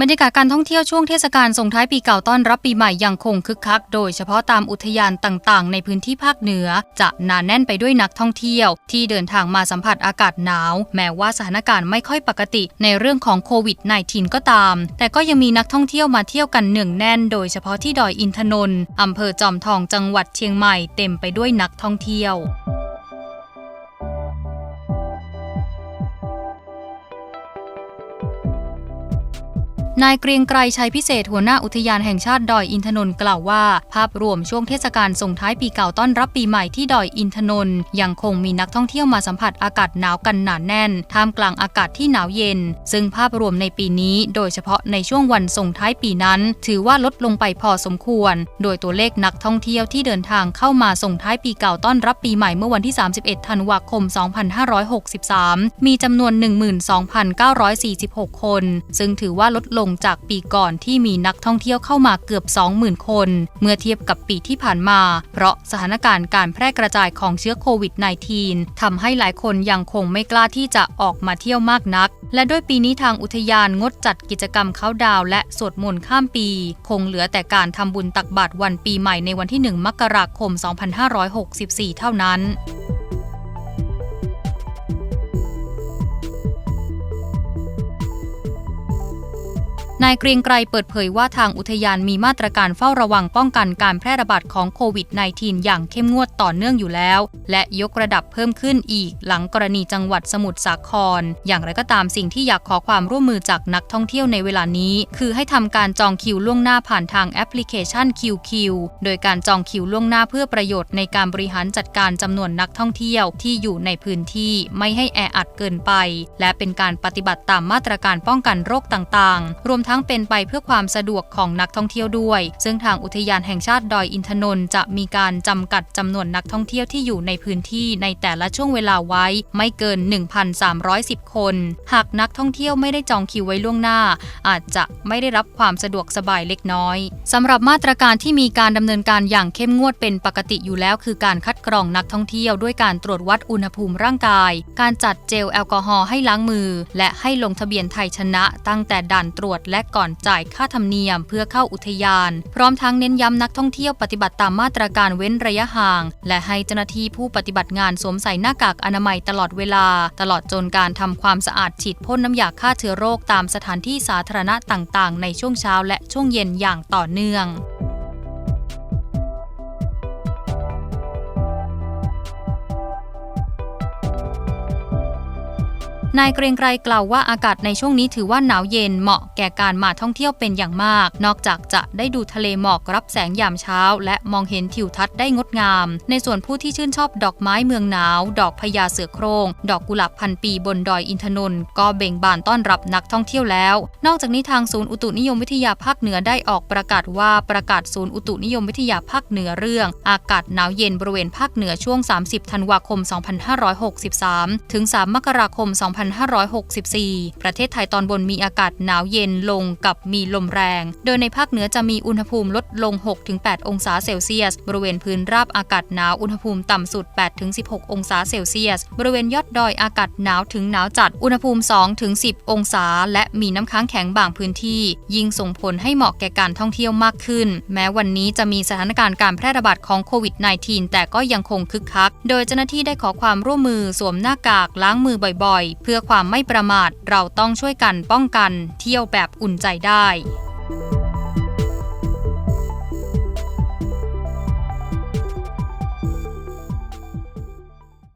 บรรยากาศการท่องเที่ยวช่วงเทศกาลส่งท้ายปีเก่าต้อนรับปีใหม่ยังคงคึกคัก โดยเฉพาะตามอุทยานต่างๆ ในพื้นที่ภาคเหนือ จะหนาแน่นไปด้วยนักท่องเที่ยว ที่เดินทางมาสัมผัสอากาศหนาว แม้ว่าสถานการณ์ไม่ค่อยปกติในเรื่องของโควิด -19 ก็ตาม แต่ก็ยังมีนักท่องเที่ยวมาเที่ยวกันเนืองแน่น โดยเฉพาะที่ดอยอินทนนท์อำเภอจอมทองจังหวัดเชียงใหม่เต็มไปด้วยนักท่องเที่ยว นายเกรียงไกรชัยพิเศษหัวหน้าอุทยานแห่งชาติดอยอินทนนท์กล่าวว่า ภาพรวมช่วงเทศกาลส่งท้ายปีเก่าต้อนรับปีใหม่ที่ดอยอินทนนท์ยังคงมีนักท่องเที่ยวมาสัมผัสอากาศหนาวกันหนาแน่น ท่ามกลางอากาศที่หนาวเย็น ซึ่งภาพรวมในปีนี้ โดยเฉพาะในช่วงวันส่งท้ายปีนั้น ถือว่าลดลงไปพอสมควร โดยตัวเลขนักท่องเที่ยวที่เดินทางเข้ามาส่งท้ายปีเก่าต้อนรับปีใหม่เมื่อวันที่ 31 ธันวาคม 2563 มีจำนวน 12,946 คน ซึ่งถือว่าลดลงจากปีก่อนที่มีนักท่องเที่ยวเข้ามาเกือบ 20,000 คน เมื่อเทียบกับปีที่ผ่านมา เพราะสถานการณ์การแพร่กระจายของเชื้อโควิด -19 ทำให้หลายคนยังคงไม่กล้าที่จะออกมาเที่ยวมากนัก และด้วยปีนี้ทางอุทยานงดจัดกิจกรรมเข้าดาวและสวดมนต์ข้ามปี คงเหลือแต่การทำบุญตักบาตรวันปีใหม่ในวันที่ 1 มกราคม 2564 เท่านั้น นายเกรียงไกรเปิดเผยว่าทางอุทยานมีมาตรการเฝ้าระวังป้องกันการแพร่ระบาดของโควิด -19 อย่างเข้มงวดต่อเนื่องอยู่แล้ว และยกระดับเพิ่มขึ้นอีก หลังกรณีจังหวัดสมุทรสาคร อย่างไรก็ตามสิ่งที่อยากขอความร่วมมือจากนักท่องเที่ยวในเวลานี้ คือให้ทำการจองคิวล่วงหน้าผ่านทางแอปพลิเคชัน QQ โดยการจองคิวล่วงหน้าเพื่อประโยชน์ในการบริหารจัดการจำนวนนักท่องเที่ยวที่อยู่ในพื้นที่ไม่ให้แออัดเกินไป และเป็นการปฏิบัติตามมาตรการป้องกันโรคต่างๆ รวมทั้งเป็นไปเพื่อความสะดวกของนักท่องเที่ยวด้วย ซึ่งทางอุทยานแห่งชาติดอยอินทนนท์จะมีการจำกัดจำนวนนักท่องเที่ยวที่อยู่ในพื้นที่ในแต่ละช่วงเวลาไว้ ไม่เกิน 1,310 คน หากนักท่องเที่ยวไม่ได้จองคิวไว้ล่วงหน้า อาจจะไม่ได้รับความสะดวกสบายเล็กน้อยสำหรับมาตรการที่มีการดำเนินการอย่างเข้มงวดเป็นปกติอยู่แล้ว คือการคัดกรองนักท่องเที่ยวด้วยการตรวจวัดอุณหภูมิร่างกาย การจัดเจลแอลกอฮอล์ให้ล้างมือ และให้ลงทะเบียนไทยชนะ ตั้งแต่ด่านตรวจและและก่อนจ่ายค่าธรรมเนียมเพื่อเข้าอุทยาน พร้อมทั้งเน้นย้ำนักท่องเที่ยวปฏิบัติตามมาตรการเว้นระยะห่าง และให้เจ้าหน้าที่ผู้ปฏิบัติงานสวมใส่หน้ากากอนามัยตลอดเวลา ตลอดจนการทำความสะอาดฉีดพ่นน้ำยาฆ่าเชื้อโรคตามสถานที่สาธารณะต่างๆ ในช่วงเช้าและช่วงเย็นอย่างต่อเนื่อง นายเกรียงไกรกล่าวว่าอากาศในช่วงนี้ถือว่าหนาวเย็นเหมาะแก่การมาท่องเที่ยวเป็นอย่างมาก นอกจากจะได้ดูทะเลหมอกรับแสงยามเช้า และมองเห็นทิวทัศน์ได้งดงาม ในส่วนผู้ที่ชื่นชอบดอกไม้เมืองหนาว ดอกพญาเสือโครง ดอกกุหลาบพันปีบนดอยอินทนนท์ก็เบ่งบานต้อนรับนักท่องเที่ยวแล้ว นอกจากนี้ทางศูนย์อุตุนิยมวิทยาภาคเหนือได้ออกประกาศว่าประกาศศูนย์อุตุนิยมวิทยาภาคเหนือเรื่อง อากาศหนาวเย็นบริเวณภาคเหนือช่วง 30 ธันวาคม 2563 ถึง 3 มกราคม2564 ประเทศไทยตอนบนมีอากาศหนาวเย็นลงกับมีลมแรง โดยในภาคเหนือจะมีอุณหภูมิลดลง 6-8 องศาเซลเซียส บริเวณพื้นราบอากาศหนาวอุณหภูมิต่ำสุด 8-16 องศาเซลเซียส บริเวณยอดดอยอากาศหนาวถึงหนาวจัด อุณหภูมิ 2-10 องศา และมีน้ำค้างแข็งบางพื้นที่ ยิ่งส่งผลให้เหมาะแก่การท่องเที่ยวมากขึ้น แม้วันนี้จะมีสถานการณ์การแพร่ระบาดของโควิด -19 แต่ก็ยังคงคึกคัก โดยเจ้าหน้าที่ได้ขอความร่วมมือสวมหน้ากากล้างมือบ่อยๆเพื่อความไม่ประมาทเราต้องช่วยกันป้องกันเที่ยวแบบอุ่นใจได้